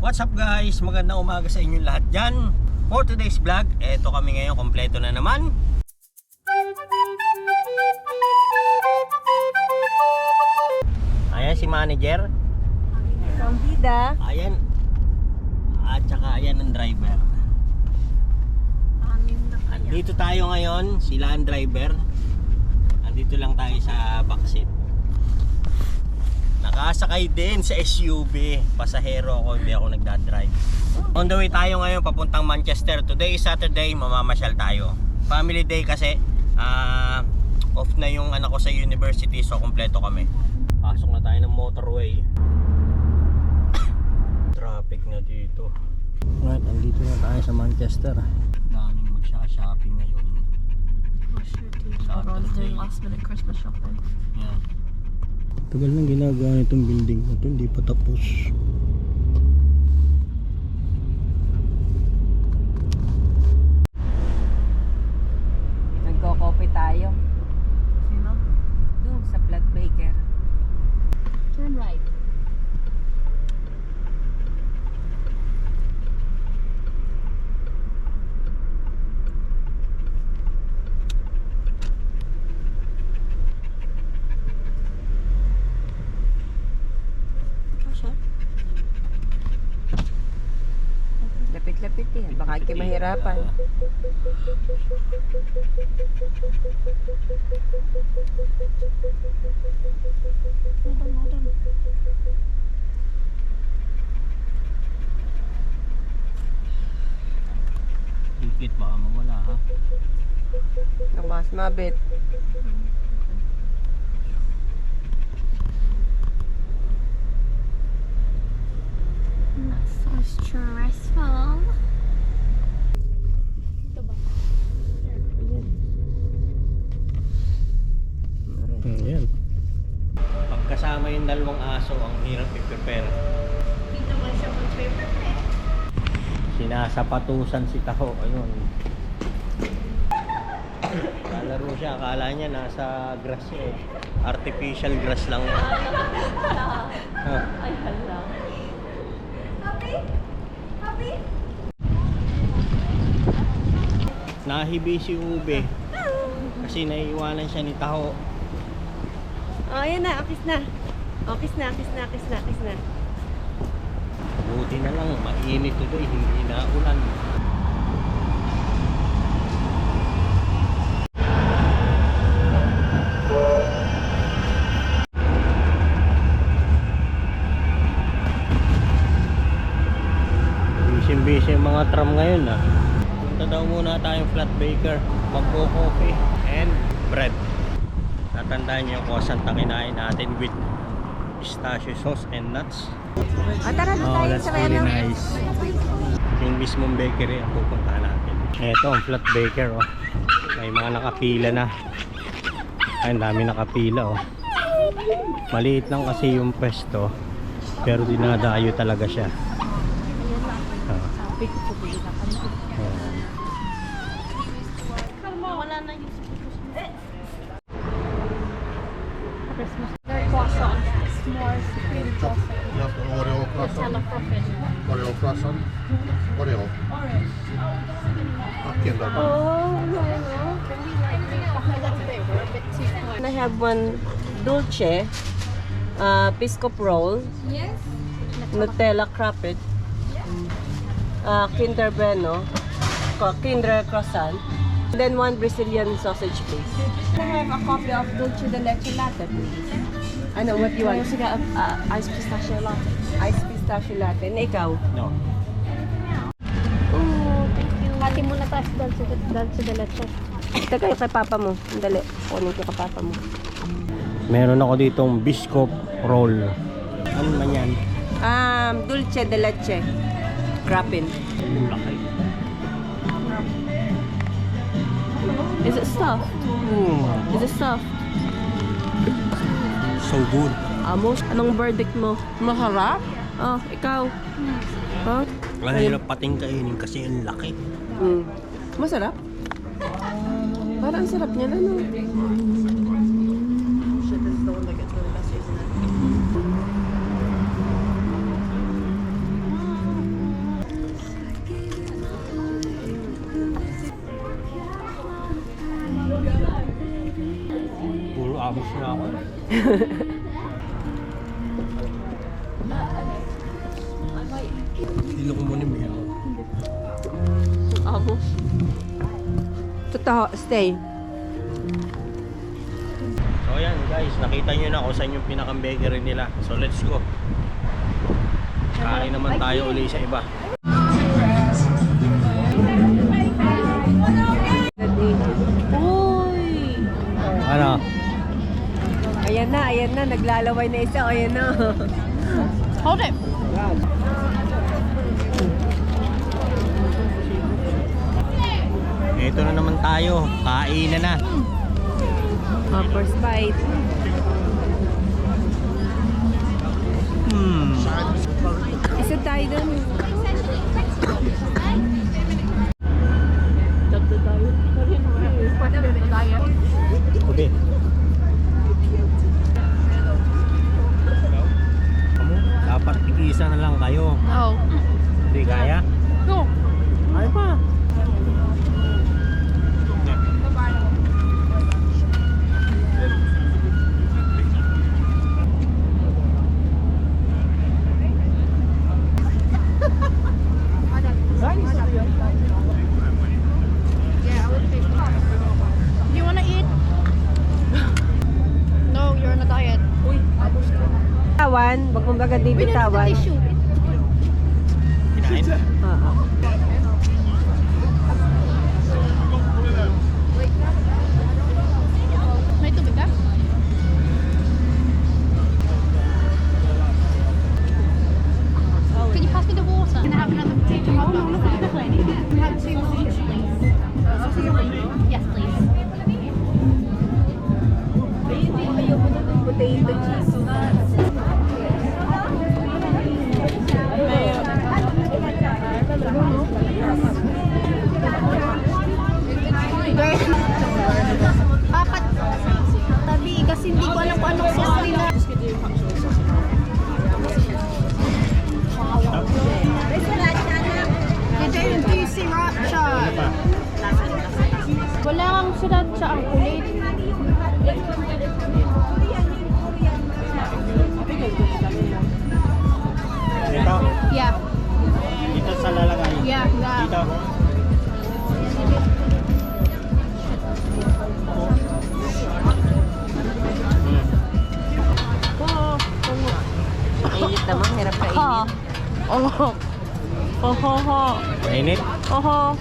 What's up guys? Magandang umaga sa inyong lahat dyan. For today's vlog, eto kami ngayon, kompleto na naman. Ayan si manager. Kambida. Ayan. At saka ayan ang driver. Anim na kaya. Andito tayo ngayon, sila ang driver. Andito lang tayo sa backseat. Nakasakay din sa SUV. Pasahero ako, hindi ako nagdadrive. On the way tayo ngayon papuntang Manchester. Today is Saturday, mamamasyal tayo. Family day kasi ah, off na yung anak ko sa university so kompleto kami. Pasok na tayo ng motorway. Traffic na dito. Right, andito na tayo sa Manchester. Daming magsha-shopping ngayon. Oh. Saturday. Last minute Christmas shopping. Yeah. Tagal nang ginagawa nitong building na hindi pa tapos. Nagko-coffee tayo. Sino? Doon sa Flat Baker. Turn right. Lapit-lapit yan. Baka kayo mahirapan. Higit baka mawala ha. Nakas mabit. Not so stressful. Ito ba? Ayan. Pagkasama yung dalawang aso, ang hirap i-prepare. Dito ba siya mag-prepare? Sinasapatusan si Taho. Ayun. Lalaro siya. Akala niya nasa grass niya eh. Artificial grass lang. Ay, hala. Nahibi si Ube. Kasi naiiwanan siya ni Taho. Oh, ayan na. Akis na. Akis na, akis na, akis na, akis na. Buti na lang, mainit today, hindi na ulan. Busy-busy yung mga tram ngayon ah. Punta daw muna tayong flat baker, magko-coffee and bread. Tatandaan niyo kung saan kinain natin with pistachio sauce and nuts. Ah, tara na Oh, tayo sa really nice. Yung mismong bakery ang pupuntahan natin. Ito, ang flat baker, oh. May mga nakapila na. Ay, ang dami nakapila, oh. Maliit lang kasi yung pwesto. Pero dinadayo talaga siya. Ah, Sabi ko po ba ayan. Wala na yung Christmas. Their croissant. S'mores, cream croissant. Ja, Oreo Nutella croissant. Oreo croissant. Oreo. Ah, Kinder. Oh, no, no. Can we like make chocolate flavor a bit too much? I have one dulce, uh, biscuit roll, Yes. Nutella crapid, uh, Kinder Bueno, co- Kinder croissant, and then one Brazilian sausage, please. Can I have a copy of dulce de leche latte, please? Ano, what you I want? also got a uh, iced pistachio latte. Ice pistachio latte. And ikaw? No. Ooh, thank you. Hati muna tayo sa dulce de, dulce de leche. Teka, yung kay papa mo. Dali, kunin ko kay papa mo. Meron ako ditong biscuit roll. Ano man yan? Um, dulce de leche. Crapin. Ang laki. Is it stuffed? Mm, Is it stuffed? so good. Amos, anong verdict mo? Masarap? Oh, ikaw? Huh? Ang hirap pating kainin kasi ang laki. Mm. Masarap? Parang sarap niya na, no? Puro amos na ako. Hindi ko muna may ako. Abo. Totoo, stay. So ayan guys, nakita nyo na kung saan yung pinakang bakery nila. So let's go. Kain naman tayo uli sa iba. Ano? Ayan na, ayan na. Naglalaway na isa. Ayan na. Hold it. Ito na naman tayo. Kainan na. Oh, first bite. Hmm. Isa tayo dun. Kamu, dapat tig-isa na lang kayo. No. Hindi kaya? No. Ay pa. Yeah, I would take Do you wanna eat? no, you're on a diet. Tawan. Wag mong baga di bitawan. Kinain? Hindi ko alam kung anong sauce Oh. Oh, ho, ho. Mainit. Oh, ho.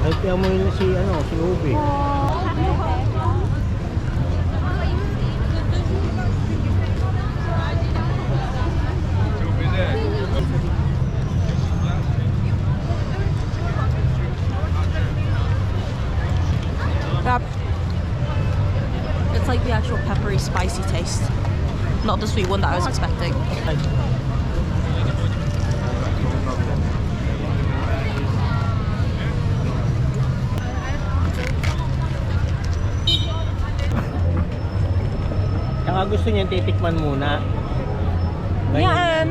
Pakitiya mo yun si, ano, si Ubi. It's like the actual peppery, spicy taste. Not the sweet one that I was expecting. Saka gusto niya titikman muna. Ganyan. Yan.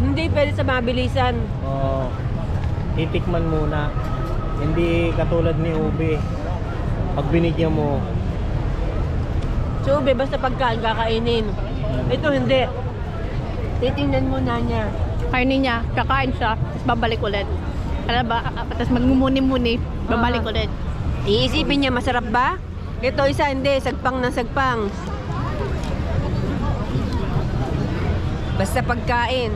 Hindi pwede sa mabilisan. Oo. titikman muna. Hindi katulad ni Ube. Pag binigyan mo, So, ube, basta pagkaan kakainin. Ito hindi. Titingnan mo na niya. Kainin niya, kakain siya, tapos babalik ulit. Alam ba? Tapos magmumuni-muni, babalik Ah. ulit. Iisipin niya, masarap ba? Ito isa, hindi. Sagpang na sagpang. Basta pagkain.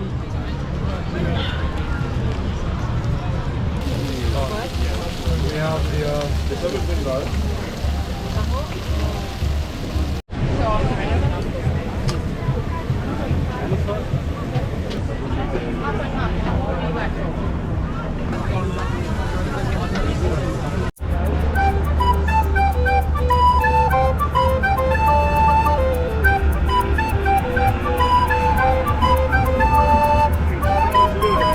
We have the, uh, the Thank you.